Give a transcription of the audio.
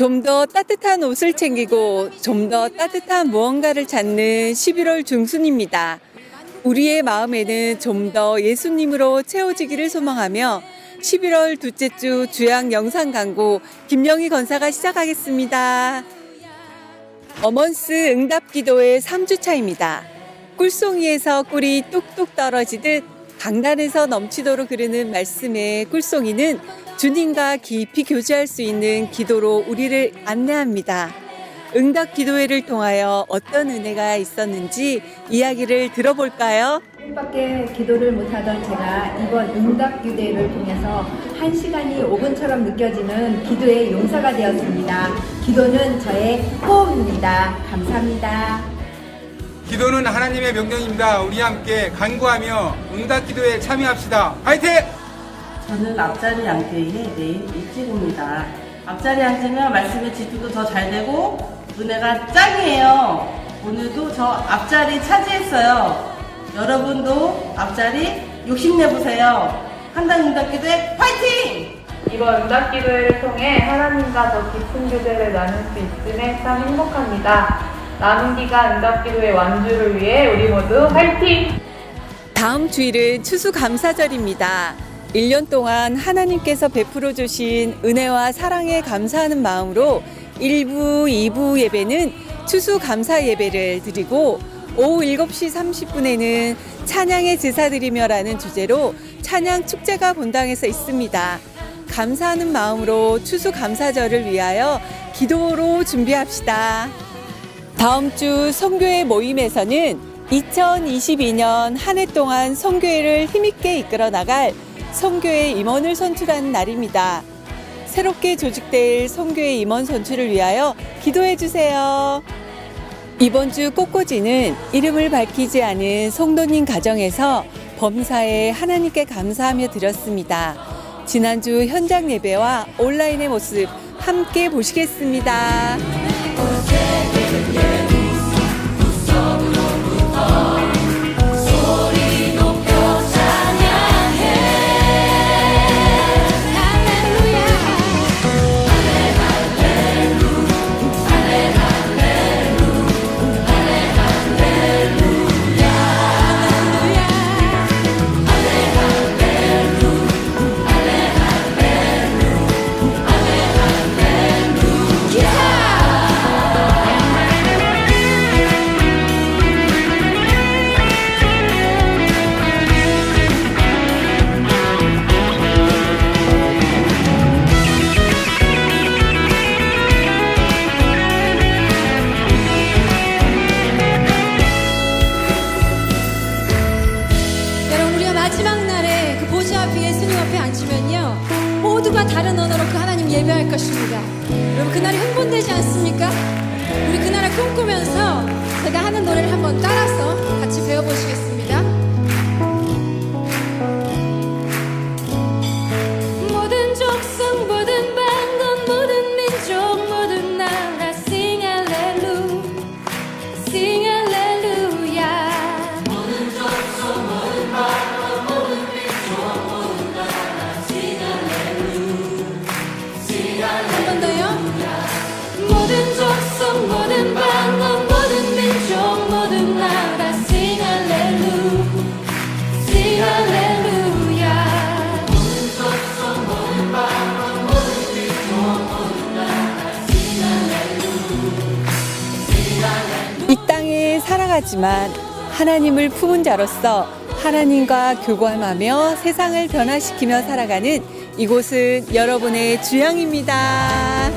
좀 더 따뜻한 옷을 챙기고 좀 더 따뜻한 무언가를 찾는 11월 중순입니다. 우리의 마음에는 좀 더 예수님으로 채워지기를 소망하며 11월 둘째 주 주양 영상 광고 김영희 건사가 시작하겠습니다. 어먼스 응답 기도의 3주차입니다. 꿀송이에서 꿀이 뚝뚝 떨어지듯 강단에서 넘치도록 흐르는 말씀의 꿀송이는 주님과 깊이 교제할 수 있는 기도로 우리를 안내합니다. 응답 기도회를 통하여 어떤 은혜가 있었는지 이야기를 들어볼까요? 밖에 기도를 못하던 제가 이번 응답 기도회를 통해서 한 시간이 5분처럼 느껴지는 기도의 용사가 되었습니다. 기도는 저의 호흡입니다. 감사합니다. 기도는 하나님의 명령입니다. 우리 함께 간구하며 응답 기도에 참여합시다. 화이팅! 저는 앞자리 양교회의 내일 일찍입니다. 앞자리 앉으면 말씀의 집중도 더 잘 되고 은혜가 짱이에요. 오늘도 저 앞자리 차지했어요. 여러분도 앞자리 욕심내보세요. 한당 응답기도회 화이팅! 이번 응답 기도회를 통해 하나님과 더 깊은 교제를 나눌 수 있음에 참 행복합니다. 남은 기간 응답 기도회 완주를 위해 우리 모두 화이팅! 다음 주일은 추수감사절입니다. 1년 동안 하나님께서 베풀어 주신 은혜와 사랑에 감사하는 마음으로 1부, 2부 예배는 추수감사 예배를 드리고 오후 7시 30분에는 찬양의 제사드리며라는 주제로 찬양 축제가 본당에서 있습니다. 감사하는 마음으로 추수감사절을 위하여 기도로 준비합시다. 다음 주 성교회 모임에서는 2022년 한 해 동안 성교회를 힘있게 이끌어 나갈 성교회 임원을 선출하는 날입니다. 새롭게 조직될 성교회 임원 선출을 위하여 기도해 주세요. 이번 주 꽃꽂이는 이름을 밝히지 않은 성도님 가정에서 범사에 하나님께 감사하며 드렸습니다. 지난주 현장 예배와 온라인의 모습 함께 보시겠습니다. 여 마지막 날에 그 보좌 앞에 예수님 앞에 앉으면요 모두가 다른 언어로 그 하나님 예배할 것입니다 여러분 그날이 흥분되지 않습니까? 우리 그날을 꿈꾸면서 제가 하는 노래를 한번 따라서 같이 배워보시겠습니다 살아가지만 하나님을 품은 자로서 하나님과 교감하며 세상을 변화시키며 살아가는 이곳은 여러분의 주양입니다.